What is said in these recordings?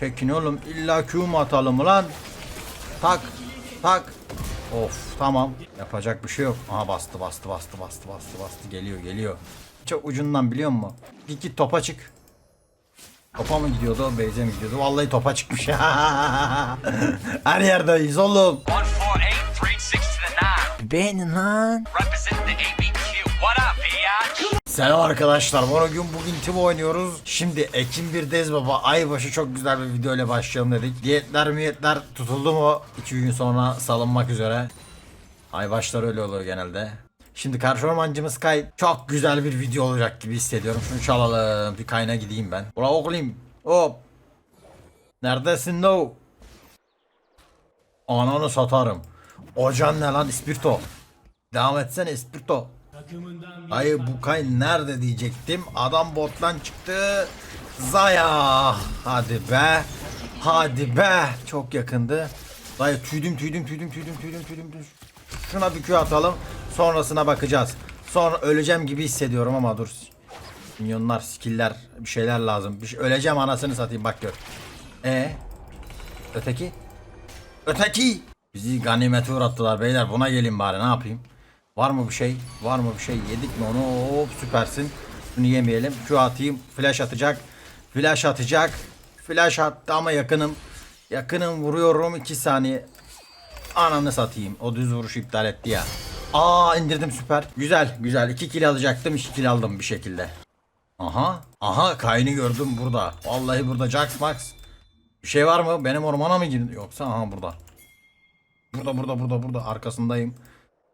Çekin oğlum illa Q mu atalım lan? Tak tak. Of tamam. Yapacak bir şey yok. Aha bastı bastı bastı bastı bastı bastı. Geliyor geliyor. Çok ucundan biliyor musun? Bir git topa çık. Topa mı gidiyordu? Beyze mi gidiyordu? Vallahi topa çıkmış. Her yerdeyiz oğlum. 148, 360 to the 9. Beğenin lan. Selam arkadaşlar. Bugün bugün Tivo oynuyoruz. Şimdi Ekim bir Dez Baba aybaşı çok güzel bir video ile başlayalım dedik. Diyetler miyetler tutuldu mu? 2 gün sonra salınmak üzere. Aybaşlar öyle oluyor genelde. Şimdi karşı ormancımız Kay çok güzel bir video olacak gibi hissediyorum. Şunu çalalım. Bir kayna gideyim ben. Ula oğlum. Hop. Neredesin no? Ananı satarım. Ocan ne lan ispirto. Devam etsene ispirto. Hayır bu kay nerede diyecektim. Adam bottan çıktı. Zaya. Hadi be. Hadi be. Çok yakındı. Dayı tüydüm tüydüm tüydüm tüydüm tüydüm tüydüm. tüydüm. Şuna bir Q atalım. Sonrasına bakacağız. Sonra öleceğim gibi hissediyorum ama dur. Minyonlar, skiller, bir şeyler lazım. Bir şey, öleceğim anasını satayım bak gör. E Öteki? Öteki! Bizi ganimete uğrattılar beyler. Buna gelin bari ne yapayım? Var mı bir şey? Var mı bir şey? Yedik mi onu? Hop süpersin. Bunu yemeyelim. Şu atayım. Flash atacak. Flash atacak. Flash attı ama yakınım. Yakınım vuruyorum. 2 saniye. Ananı satayım. O düz vuruşu iptal etti ya. Aa indirdim süper. Güzel güzel. 2 kill alacaktım. 2 kill aldım bir şekilde. Aha. Aha Kayn'i gördüm burada. Vallahi burada Jax Max. Bir şey var mı? Benim ormana mı girdin? Yoksa aha burada. Burada burada burada burada arkasındayım.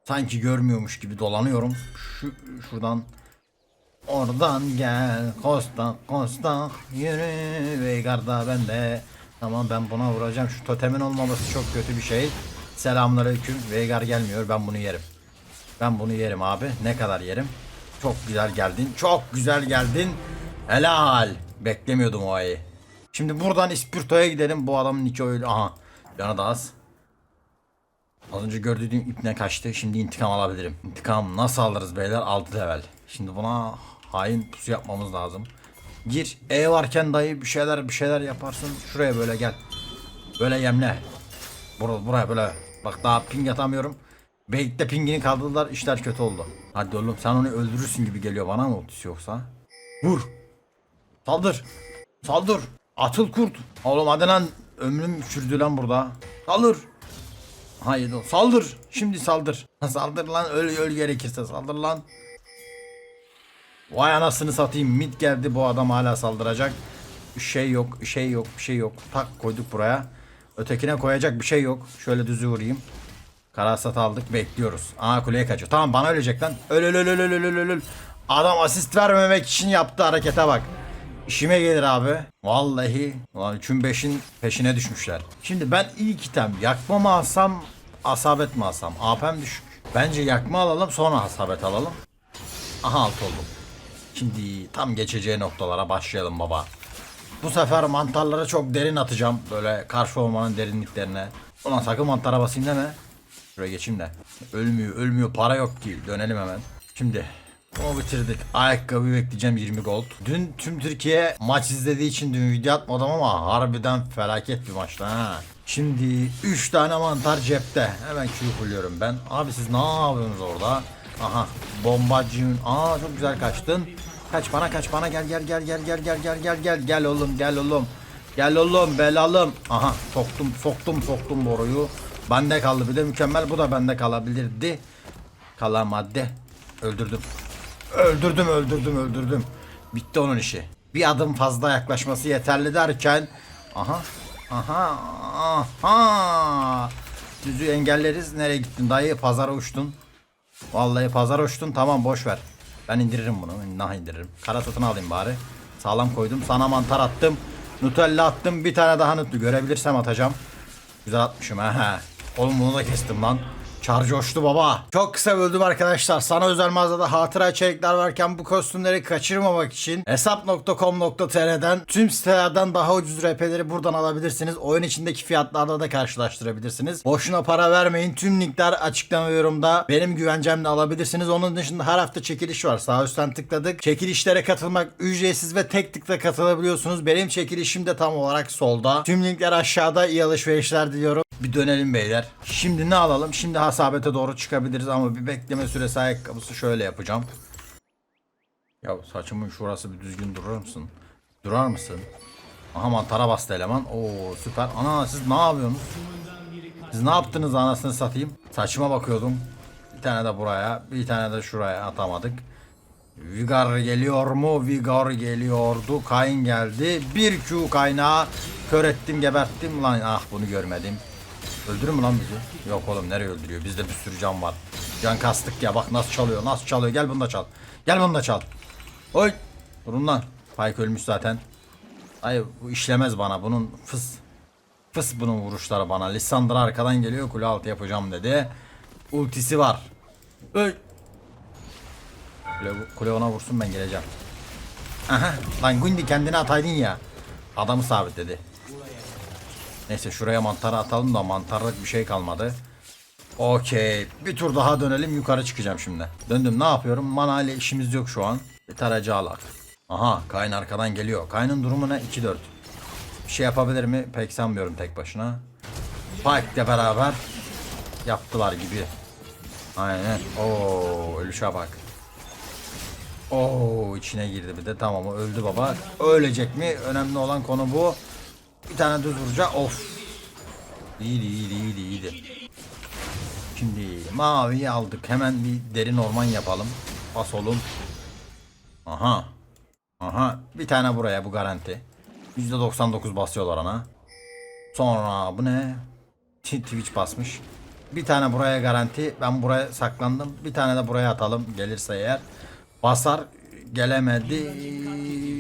Sanki görmüyormuş gibi dolanıyorum. Şu şuradan. Oradan gel. Costa Costa yürü. Veigar'da ben de tamam ben buna vuracağım. Şu totemin olmaması çok kötü bir şey. Selamünaleyküm. Veigar gelmiyor. Ben bunu yerim. Ben bunu yerim abi. Ne kadar yerim? Çok güzel geldin. Çok güzel geldin. Helal. Beklemiyordum o ayı. Şimdi buradan İspirto'ya gidelim. Bu adamın iki öyle. Aha. Canı da az Az önce gördüğüm ipne kaçtı. Şimdi intikam alabilirim. İntikam nasıl alırız beyler? 6 level. Şimdi buna hain pusu yapmamız lazım. Gir. E varken dayı bir şeyler bir şeyler yaparsın. Şuraya böyle gel. Böyle yemle. Buraya, buraya böyle. Bak daha ping atamıyorum. Bait'te pingini kaldırdılar. İşler kötü oldu. Hadi oğlum sen onu öldürürsün gibi geliyor bana mı ultisi yoksa? Vur. Saldır. Saldır. Atıl kurt. Oğlum hadi lan. Ömrüm çürdü lan burada. Saldır. Hayır o saldır. Şimdi saldır. Saldır lan öl öl gerekirse saldır lan. Vay anasını satayım. Mid geldi bu adam hala saldıracak. Şey yok, şey yok, bir şey yok. Tak koyduk buraya. Ötekine koyacak bir şey yok. Şöyle düzü vurayım. Karasat aldık bekliyoruz. Aa kuleye kaçıyor. Tamam bana ölecek lan. Öl öl öl öl öl öl öl. Adam asist vermemek için yaptığı harekete bak. İşime gelir abi. Vallahi. Ulan 3'ün 5'in peşine düşmüşler. Şimdi ben ilk item yakma mı alsam asabet mi alsam? AP'm düşük. Bence yakma alalım sonra asabet alalım. Aha alt oldum. Şimdi tam geçeceği noktalara başlayalım baba. Bu sefer mantarları çok derin atacağım. Böyle karşı ormanın derinliklerine. Ulan sakın mantara basayım deme. Şuraya geçeyim de. Ölmüyor ölmüyor para yok ki. Dönelim hemen. Şimdi o bitirdik. Ayakkabı bekleyeceğim 20 gold. Dün tüm Türkiye maç izlediği için dün video atmadım ama harbiden felaket bir maçtı ha. Şimdi 3 tane mantar cepte. Hemen Q fulluyorum ben. Abi siz ne yapıyorsunuz orada? Aha bombacıyım. Aa çok güzel kaçtın. Kaç bana kaç bana gel gel gel gel gel gel gel gel gel gel oğlum gel oğlum. Gel oğlum belalım. Aha soktum soktum soktum boruyu. Bende kaldı bir de mükemmel bu da bende kalabilirdi. Kalamadı. Öldürdüm. Öldürdüm öldürdüm öldürdüm. Bitti onun işi. Bir adım fazla yaklaşması yeterli derken aha aha aha düzü engelleriz. Nereye gittin dayı? Pazara uçtun. Vallahi pazara uçtun. Tamam boş ver. Ben indiririm bunu. Nah indiririm. Kara satını alayım bari. Sağlam koydum. Sana mantar attım. Nutella attım. Bir tane daha nutlu. Görebilirsem atacağım. Güzel atmışım ha. Oğlum bunu da kestim lan. Çar coştu baba. Çok kısa böldüm arkadaşlar. Sana özel mağazada hatıra içerikler varken bu kostümleri kaçırmamak için hesap.com.tr'den tüm sitelerden daha ucuz RP'leri buradan alabilirsiniz. Oyun içindeki fiyatlarla da karşılaştırabilirsiniz. Boşuna para vermeyin. Tüm linkler açıklama yorumda. Benim güvencemle alabilirsiniz. Onun dışında her hafta çekiliş var. Sağ üstten tıkladık. Çekilişlere katılmak ücretsiz ve tek tıkla katılabiliyorsunuz. Benim çekilişim de tam olarak solda. Tüm linkler aşağıda. İyi alışverişler diliyorum. Bir dönelim beyler. Şimdi ne alalım? Şimdi hasabete doğru çıkabiliriz ama bir bekleme süresi ayakkabısı şöyle yapacağım. Ya saçımın şurası bir düzgün durur musun? Durar mısın? Aha mantara bastı eleman. Oo süper. Ana siz ne yapıyorsunuz? Siz ne yaptınız anasını satayım? Saçıma bakıyordum. Bir tane de buraya, bir tane de şuraya atamadık. Vigar geliyor mu? Vigar geliyordu. Kayn geldi. Bir Q kaynağı. Kör ettim, geberttim. Lan ah bunu görmedim. Öldürür mü lan bizi? Yok oğlum nereye öldürüyor? Bizde bir sürü can var. Can kastık ya bak nasıl çalıyor nasıl çalıyor. Gel bunu da çal. Gel bunu da çal. Oy. Durun lan. Payk ölmüş zaten. Ay bu işlemez bana bunun fıs. Fıs bunun vuruşları bana. Lissandra arkadan geliyor kule altı yapacağım dedi. Ultisi var. Öy. Kule, kule ona vursun ben geleceğim. Aha. Lan Gundi kendini ataydın ya. Adamı sabitledi. Neyse şuraya mantarı atalım da mantarlık bir şey kalmadı. Okey. Bir tur daha dönelim yukarı çıkacağım şimdi. Döndüm ne yapıyorum? Mana ile işimiz yok şu an. Bir taracı alak. Aha Kayn arkadan geliyor. Kayn'ın durumu ne? 2-4. Bir şey yapabilir mi? Pek sanmıyorum tek başına. Pike'le beraber yaptılar gibi. Aynen. Oo ölüşe bak. Oo içine girdi bir de tamam öldü baba. Ölecek mi? Önemli olan konu bu. Bir tane düz vuracak. Of. İyiydi iyiydi iyiydi iyiydi. Şimdi maviyi aldık. Hemen bir derin orman yapalım. Bas oğlum. Aha. Aha. Bir tane buraya bu garanti. %99 basıyorlar ana. Sonra bu ne? Twitch basmış. Bir tane buraya garanti. Ben buraya saklandım. Bir tane de buraya atalım. Gelirse eğer. Basar. Gelemedi.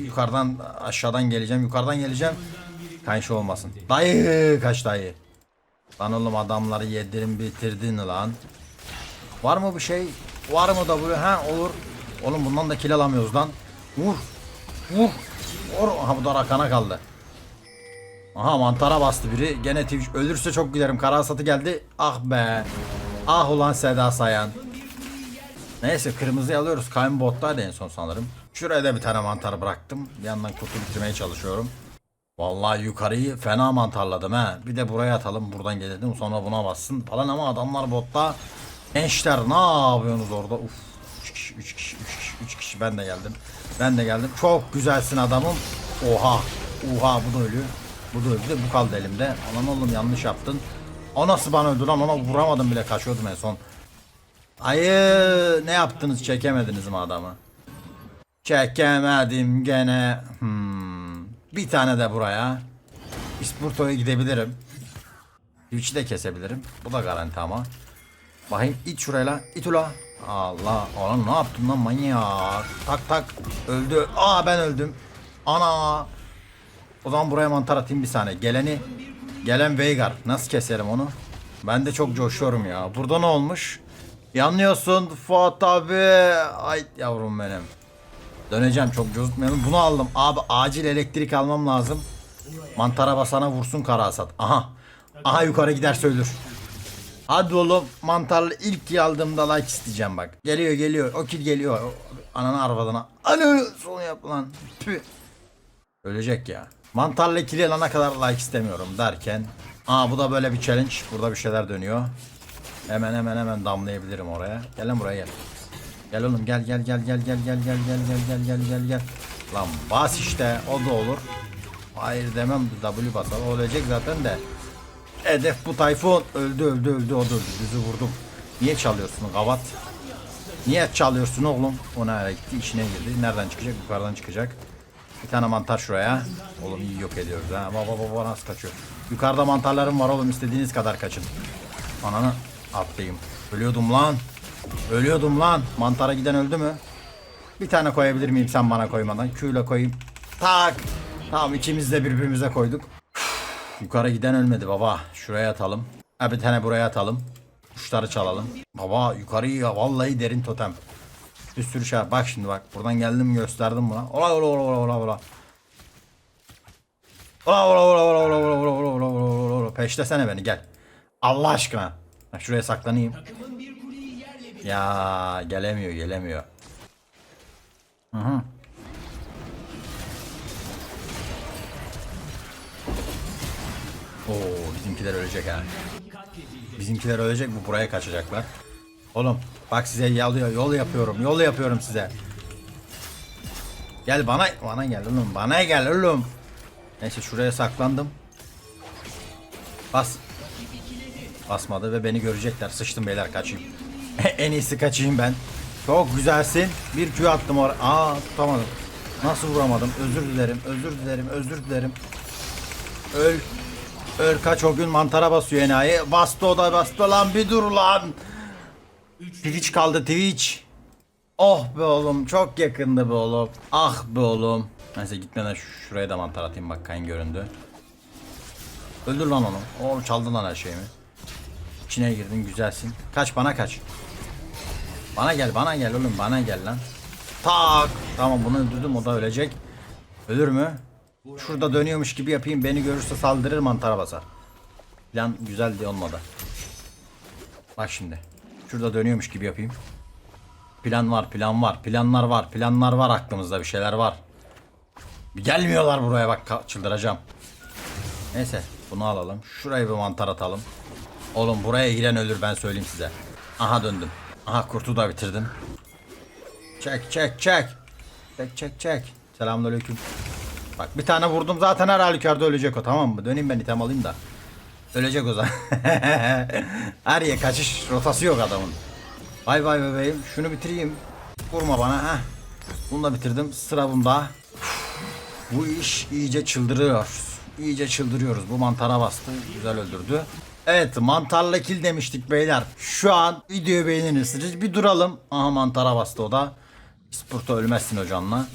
Yukarıdan aşağıdan geleceğim. Yukarıdan geleceğim. Kayşı olmasın. Dayı kaç dayı. Lan oğlum adamları yedirin bitirdin lan. Var mı bir şey? Var mı da böyle? Ha olur. Oğlum bundan da kill alamıyoruz lan. Vur. Vur. Vur. Aha bu da rakana kaldı. Aha mantara bastı biri. Gene Twitch ölürse çok gülerim. Karasatı geldi. Ah be. Ah ulan Seda Sayan. Neyse kırmızıyı alıyoruz. Kayn bottaydı en son sanırım. Şuraya da bir tane mantar bıraktım. Bir yandan kutu bitirmeye çalışıyorum. Vallahi yukarıyı fena mantarladım ha. Bir de buraya atalım. Buradan gelelim sonra buna bassın falan ama adamlar botta. Gençler ne yapıyorsunuz orada? Uf. 3 kişi, 3 kişi, 3 kişi, 3 kişi ben de geldim. Ben de geldim. Çok güzelsin adamım. Oha. Oha bu da ölüyor. Bu da öldü. Bu kaldı elimde. Aman oğlum yanlış yaptın. O nasıl bana öldü lan? Ona vuramadım bile. Kaçıyordum en son. Ayı ne yaptınız? Çekemediniz mi adamı? Çekemedim gene. Hmm. Bir tane de buraya. İspurto'ya gidebilirim. Twitch'i de kesebilirim. Bu da garanti ama. Bakayım it şurayla. it ula. Allah. Oğlum ne yaptın lan manyak. Tak tak. Öldü. Aa ben öldüm. Ana. O zaman buraya mantar atayım bir saniye. Geleni. Gelen Veigar. Nasıl keserim onu? Ben de çok coşuyorum ya. Burada ne olmuş? Yanlıyorsun Fuat abi. Ay yavrum benim. Döneceğim çok cozutmayalım. Bunu aldım. Abi acil elektrik almam lazım. Mantara basana vursun karasat. Aha. Aha yukarı giderse ölür. Hadi oğlum mantarlı ilk kill aldığımda like isteyeceğim bak. Geliyor geliyor. O kill geliyor. O- Ananı arvadına. Anı son yap lan. Tüh. Ölecek ya. Mantarlı kill alana kadar like istemiyorum derken. Aa bu da böyle bir challenge. Burada bir şeyler dönüyor. Hemen hemen hemen damlayabilirim oraya. Gel buraya gel. Gel oğlum gel gel gel gel gel gel gel gel gel gel gel gel gel. Lan bas işte o da olur. Hayır demem W basar o ölecek zaten de. Hedef bu Tayfun öldü öldü öldü o da öldü düzü vurdum. Niye çalıyorsun gavat? Niye çalıyorsun oğlum? O nereye gitti işine girdi. Nereden çıkacak? Yukarıdan çıkacak. Bir tane mantar şuraya. Oğlum iyi yok ediyoruz ha. Baba baba nasıl kaçıyor? Yukarıda mantarlarım var oğlum istediğiniz kadar kaçın. Ananı atlayayım. Ölüyordum lan. Ölüyordum lan. Mantara giden öldü mü? Bir tane koyabilir miyim sen bana koymadan? Q ile koyayım. Tak. Tamam ikimiz de birbirimize koyduk. Yukarı giden ölmedi baba. Şuraya atalım. Ha bir tane buraya atalım. Kuşları çalalım. Baba yukarıyı ya vallahi derin totem. Bir sürü şey. Bak şimdi bak. Buradan geldim gösterdim buna. Ola ola ola ola ola ola. Ola ola ola ola ola ola ola ola ola ola. Peşlesene beni gel. Allah aşkına. Şuraya saklanayım. Ya gelemiyor gelemiyor. Hı hı. Oo bizimkiler ölecek ha. Bizimkiler ölecek bu buraya kaçacaklar. Oğlum bak size yol, yol yapıyorum yol yapıyorum size. Gel bana bana gel oğlum bana gel oğlum. Neyse şuraya saklandım. Bas. Basmadı ve beni görecekler. Sıçtım beyler kaçayım. en iyisi kaçayım ben. Çok güzelsin. Bir Q attım oraya. Aa tutamadım. Nasıl vuramadım? Özür dilerim. Özür dilerim. Özür dilerim. Öl. Öl kaç o gün mantara basıyor enayi. Bastı o da bastı lan bir dur lan. Twitch kaldı Twitch. Oh be oğlum çok yakındı be oğlum. Ah be oğlum. Neyse gitmeden şu- şuraya da mantar atayım bak kayın göründü. Öldür lan onu. O çaldın lan her şeyimi. İçine girdin güzelsin. Kaç bana kaç. Bana gel bana gel oğlum bana gel lan. Tak. Tamam bunu öldürdüm o da ölecek. Ölür mü? Şurada dönüyormuş gibi yapayım beni görürse saldırır mantara basar. Plan güzel diye olmadı. Bak şimdi. Şurada dönüyormuş gibi yapayım. Plan var plan var planlar var planlar var aklımızda bir şeyler var. Gelmiyorlar buraya bak çıldıracağım. Neyse bunu alalım. Şuraya bir mantar atalım. Oğlum buraya giren ölür ben söyleyeyim size. Aha döndüm. Aha kurtu da bitirdim. Çek çek çek. Çek çek çek. Selamünaleyküm. Bak bir tane vurdum zaten her halükarda ölecek o tamam mı? Döneyim ben item alayım da. Ölecek o zaman. her yer kaçış rotası yok adamın. Bay bay bebeğim. Şunu bitireyim. Vurma bana. Heh. Bunu da bitirdim. Sıra bunda. Bu iş iyice çıldırıyor. İyice çıldırıyoruz. Bu mantara bastı. Güzel öldürdü. Evet mantarla kill demiştik beyler. Şu an videoyu beğenirsiniz. Bir duralım. Aha mantara bastı o da. Sporta ölmezsin hocanla.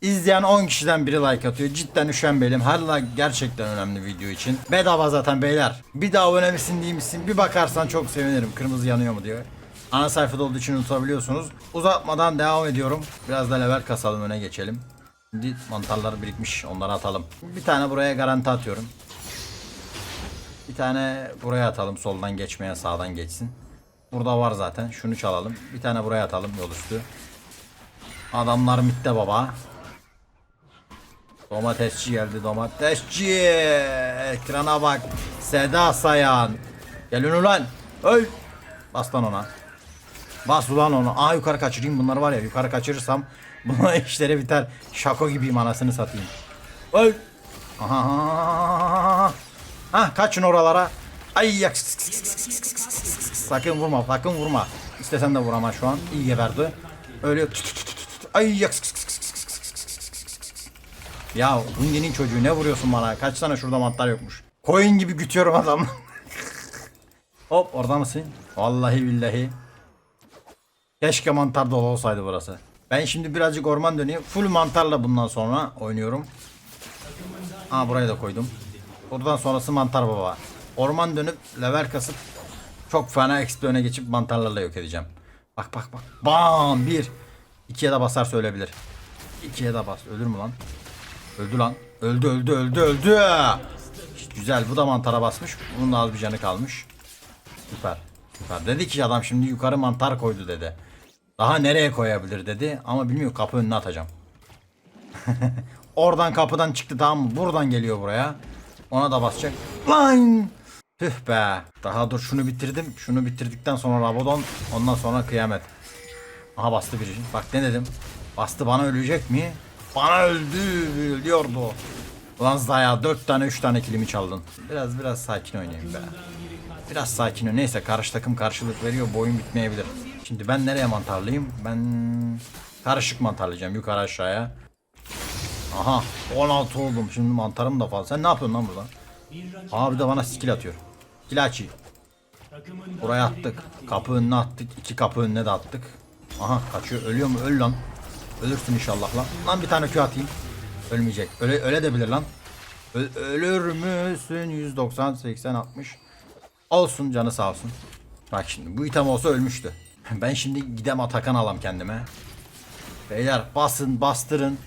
İzleyen 10 kişiden biri like atıyor. Cidden üşenmeyelim. Her like gerçekten önemli video için. Bedava zaten beyler. Bir daha abone misin değil misin? Bir bakarsan çok sevinirim. Kırmızı yanıyor mu diyor. Ana sayfada olduğu için unutabiliyorsunuz. Uzatmadan devam ediyorum. Biraz da level kasalım öne geçelim. Şimdi mantarlar birikmiş. Onları atalım. Bir tane buraya garanti atıyorum. Bir tane buraya atalım. Soldan geçmeye sağdan geçsin. Burada var zaten. Şunu çalalım. Bir tane buraya atalım yol üstü. Adamlar mitte baba. Domatesçi geldi domatesçi. Ekrana bak. Seda Sayan. Gelin ulan. Öl. Bas lan ona. Bas ulan onu. Aa yukarı kaçırayım bunları var ya yukarı kaçırırsam buna işleri biter. Şako gibiyim anasını satayım. Öl. Aha. Ha kaçın oralara. Ay yak. Sakın vurma sakın vurma. İstesen de vurama şu an. İyi geberdi. Öyle Ay yak. Ya Hundi'nin çocuğu ne vuruyorsun bana? Kaç tane şurada mantar yokmuş. Koyun gibi gütüyorum adam. Hop orada mısın? Vallahi billahi. Keşke mantar dolu olsaydı burası. Ben şimdi birazcık orman döneyim. Full mantarla bundan sonra oynuyorum. Aa burayı da koydum. Buradan sonrası mantar baba. Orman dönüp level kasıp çok fena XP öne geçip mantarlarla yok edeceğim. Bak bak bak. Bam bir. İkiye de basarsa ölebilir. İkiye de bas. Ölür mü lan? Öldü lan. Öldü öldü öldü öldü. Güzel bu da mantara basmış. Bunun da az bir canı kalmış. Süper. Süper. Dedi ki adam şimdi yukarı mantar koydu dedi. Daha nereye koyabilir dedi. Ama bilmiyor kapı önüne atacağım. Oradan kapıdan çıktı tamam mı? Buradan geliyor buraya. Ona da basacak. Lan! Tüh be. Daha dur şunu bitirdim. Şunu bitirdikten sonra Rabodon. Ondan sonra kıyamet. Aha bastı biri. Bak ne dedim. Bastı bana ölecek mi? Bana öldü. Ölüyordu. Ulan Zaya 4 tane 3 tane kilimi çaldın. Biraz biraz sakin oynayayım be. Biraz sakin ol. Neyse karşı takım karşılık veriyor. Boyun bitmeyebilir. Şimdi ben nereye mantarlayayım? Ben karışık mantarlayacağım yukarı aşağıya. Aha 16 oldum. Şimdi mantarım da fazla. Sen ne yapıyorsun lan burada? Abi de bana skill atıyor. Kilaçi. Buraya attık. Kapı önüne attık. iki kapı önüne de attık. Aha kaçıyor. Ölüyor mu? Öl lan. Ölürsün inşallah lan. Lan bir tane Q atayım. Ölmeyecek. Öle, öyle de bilir lan. Ö- ölür müsün? 190, 80, 60. Olsun canı sağ olsun. Bak şimdi bu item olsa ölmüştü. Ben şimdi gidem Atakan alam kendime. Beyler basın bastırın.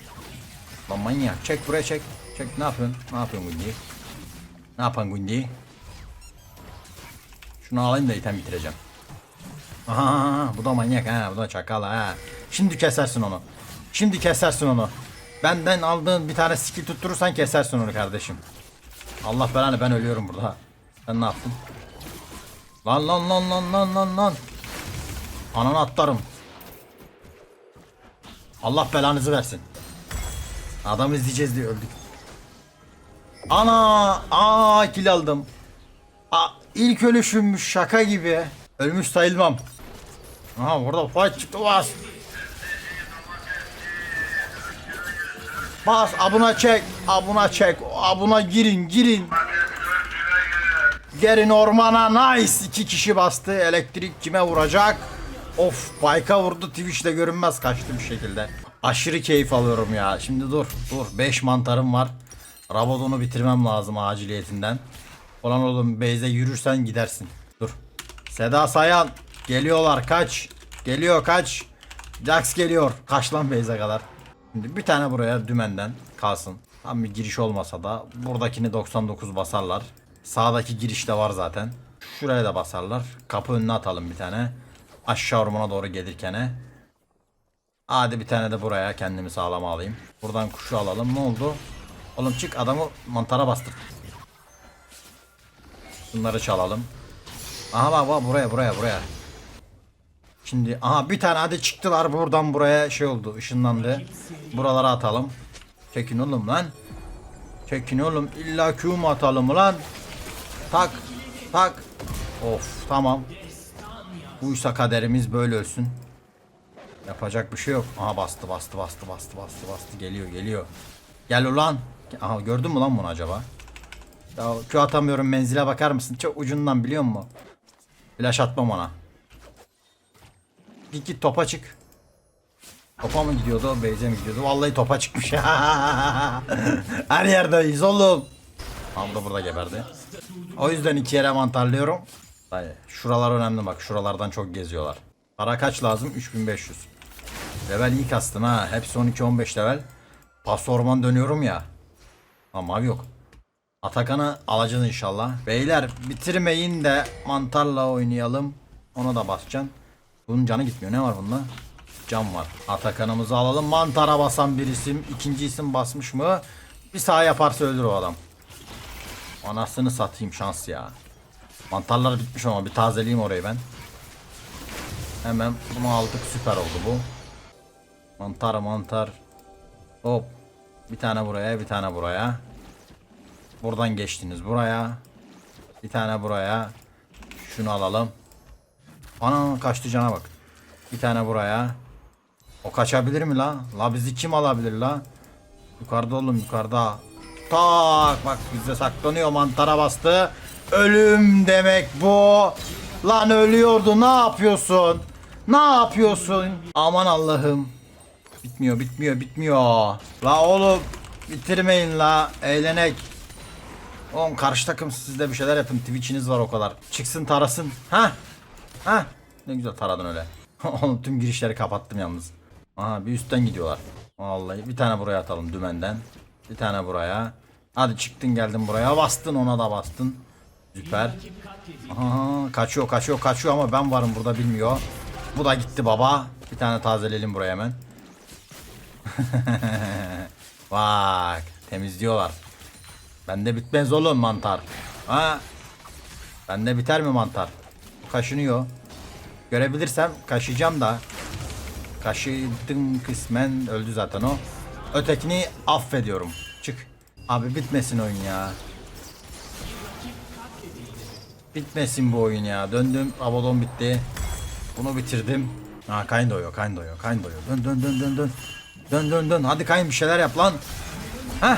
Lan manyak çek buraya çek. Çek ne yapıyorsun? Ne yapıyorsun Gundi? Ne yapan Gundi? Şunu alayım da item bitireceğim. Aha bu da manyak ha bu da çakal ha. Şimdi kesersin onu. Şimdi kesersin onu. Benden aldığın bir tane skill tutturursan kesersin onu kardeşim. Allah belanı ben ölüyorum burada. Ben ne yaptım? Lan lan lan lan lan lan lan. Ananı atlarım. Allah belanızı versin. Adam izleyeceğiz diye öldük. Ana! Aa kill aldım. Aa, ilk ölüşümmüş şaka gibi. Ölmüş sayılmam. Aha burada fight çıktı bas. Bas abuna çek. Abuna çek. Abuna girin girin. Gelin ormana nice. iki kişi bastı. Elektrik kime vuracak? Of Bayka vurdu Twitch'te görünmez kaçtı bir şekilde. Aşırı keyif alıyorum ya. Şimdi dur dur 5 mantarım var. Rabadon'u bitirmem lazım aciliyetinden. Olan oğlum Beyze yürürsen gidersin. Dur. Seda Sayan geliyorlar kaç. Geliyor kaç. Jax geliyor. Kaç lan Beyze kadar. Şimdi bir tane buraya dümenden kalsın. Tam bir giriş olmasa da buradakini 99 basarlar. Sağdaki girişte var zaten. Şuraya da basarlar. Kapı önüne atalım bir tane. Aşağı ormana doğru gelirkene. Hadi bir tane de buraya kendimi sağlama alayım. Buradan kuşu alalım. Ne oldu? Oğlum çık adamı mantara bastır. Bunları çalalım. Aha bak bak buraya buraya buraya. Şimdi aha bir tane hadi çıktılar buradan buraya şey oldu ışınlandı. Buralara atalım. Çekin oğlum lan. Çekin oğlum illa Q atalım lan? Tak tak. Of tamam. Buysa kaderimiz böyle ölsün. Yapacak bir şey yok. Aha bastı bastı bastı bastı bastı bastı geliyor geliyor. Gel ulan. Aha gördün mü lan bunu acaba? Ya Q atamıyorum menzile bakar mısın? Çok ucundan biliyor musun? Flash atmam ona. Git git topa çık. Topa mı gidiyordu? Beyze mi gidiyordu? Vallahi topa çıkmış. Her yerdeyiz oğlum. Tam da burada geberdi. O yüzden iki yere mantarlıyorum. Dayı, şuralar önemli bak. Şuralardan çok geziyorlar. Para kaç lazım? 3500. Level iyi kastın ha. Hepsi 12-15 level. Pas orman dönüyorum ya. Ha mavi yok. Atakan'ı alacağız inşallah. Beyler bitirmeyin de mantarla oynayalım. Ona da basacaksın. Bunun canı gitmiyor. Ne var bunda? Can var. Atakan'ımızı alalım. Mantara basan bir isim. ikinci isim basmış mı? Bir sağ yaparsa öldür o adam. Anasını satayım şans ya. Mantarlar bitmiş ama bir tazeleyeyim orayı ben. Hemen bunu aldık süper oldu bu. Mantar mantar. Hop. Bir tane buraya bir tane buraya. Buradan geçtiniz buraya. Bir tane buraya. Şunu alalım. Ana kaçtı cana bak. Bir tane buraya. O kaçabilir mi la? La bizi kim alabilir la? Yukarıda oğlum yukarıda. Tak bak bizde saklanıyor mantara bastı. Ölüm demek bu. Lan ölüyordu ne yapıyorsun? Ne yapıyorsun? Aman Allah'ım. Bitmiyor bitmiyor bitmiyor. La oğlum bitirmeyin la eğlenek. Oğlum karşı takım siz de bir şeyler yapın. Twitch'iniz var o kadar. Çıksın tarasın. Ha? Ha? Ne güzel taradın öyle. Oğlum tüm girişleri kapattım yalnız. Aha bir üstten gidiyorlar. Vallahi bir tane buraya atalım dümenden. Bir tane buraya. Hadi çıktın geldin buraya. Bastın ona da bastın. Süper. Aha, kaçıyor kaçıyor kaçıyor ama ben varım burada bilmiyor. Bu da gitti baba. Bir tane tazeleyelim buraya hemen. Bak temizliyorlar. Bende bitmez oğlum mantar. Ha? Bende biter mi mantar? Kaşınıyor. Görebilirsem kaşıyacağım da. Kaşıdım kısmen öldü zaten o. Ötekini affediyorum. Çık. Abi bitmesin oyun ya. Bitmesin bu oyun ya. Döndüm. Avalon bitti. Bunu bitirdim. Ha kayın doyuyor, kayın doyuyor, kayın doyuyor. Dön dön dön dön dön. Dön dön dön. Hadi kayın bir şeyler yap lan. Heh.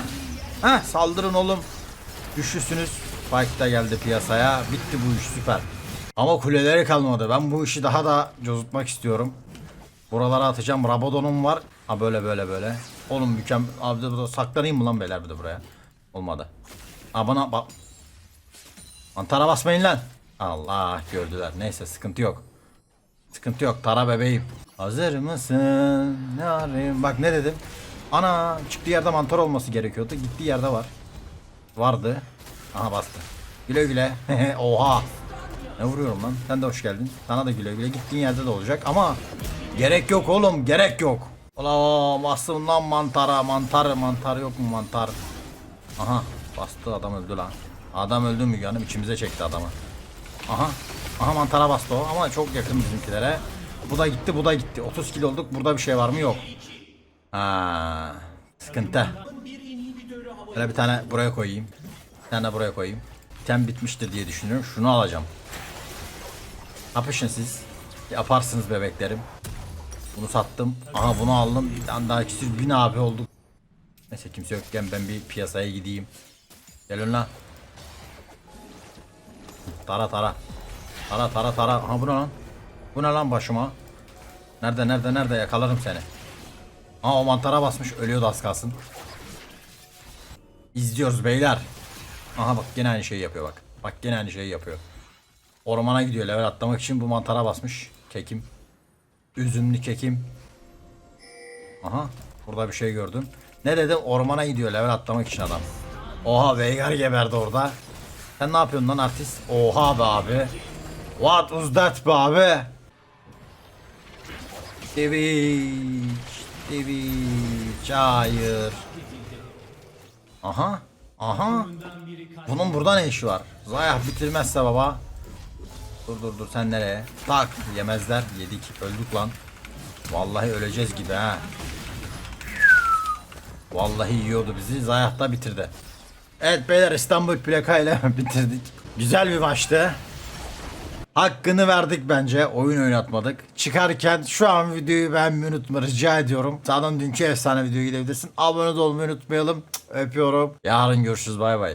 Heh saldırın oğlum. Güçlüsünüz. Spike da geldi piyasaya. Bitti bu iş süper. Ama kuleleri kalmadı. Ben bu işi daha da cozutmak istiyorum. Buralara atacağım. Rabadon'um var. Ha böyle böyle böyle. Oğlum mükemmel. Abi de burada saklanayım mı lan beyler bir de buraya? Olmadı. Ha bana bak. Mantara basmayın lan. Allah gördüler. Neyse sıkıntı yok. Sıkıntı yok. Tara bebeğim. Hazır mısın? Ne arayayım? Bak ne dedim? Ana çıktığı yerde mantar olması gerekiyordu. Gittiği yerde var. Vardı. Aha bastı. Güle güle. Oha. Ne vuruyorum lan? Sen de hoş geldin. Sana da güle güle. Gittiğin yerde de olacak ama gerek yok oğlum. Gerek yok. Ola bastım lan mantara. Mantar mantar yok mu mantar? Aha bastı adam öldü lan. Adam öldü mü canım içimize çekti adamı. Aha. Aha mantara bastı o ama çok yakın bizimkilere. Bu da gitti bu da gitti. 30 kilo olduk. Burada bir şey var mı? Yok. Ha, sıkıntı. Böyle bir tane buraya koyayım. Bir tane buraya koyayım. Tem bitmiştir diye düşünüyorum. Şunu alacağım. Yapışın siz. Yaparsınız bebeklerim. Bunu sattım. Aha bunu aldım. Bir tane daha ikisi bin abi olduk. Neyse kimse yokken ben bir piyasaya gideyim. Gelin lan. Tara tara. Tara tara tara. Aha bu ne lan? Bu ne lan başıma? Nerede nerede nerede yakalarım seni. Aa o mantara basmış ölüyordu az kalsın. İzliyoruz beyler. Aha bak gene aynı şeyi yapıyor bak. Bak gene aynı şeyi yapıyor. Ormana gidiyor level atlamak için bu mantara basmış. Kekim. Üzümlü kekim. Aha burada bir şey gördüm. Ne dedim ormana gidiyor level atlamak için adam. Oha Veigar geberdi orada. Sen ne yapıyorsun lan artist? Oha be abi. What was that be abi? Twitch. Twitch. Hayır. Aha. Aha. Bunun burada ne işi var? Zayah bitirmezse baba. Dur dur dur sen nereye? Tak yemezler. Yedik. Öldük lan. Vallahi öleceğiz gibi ha. Vallahi yiyordu bizi. Zayah da bitirdi. Evet beyler İstanbul plakayla bitirdik. Güzel bir maçtı. Hakkını verdik bence. Oyun oynatmadık. Çıkarken şu an videoyu beğenmeyi unutma rica ediyorum. Sağdan dünkü efsane videoyu gidebilirsin. Abone olmayı unutmayalım. Öpüyorum. Yarın görüşürüz bay bay.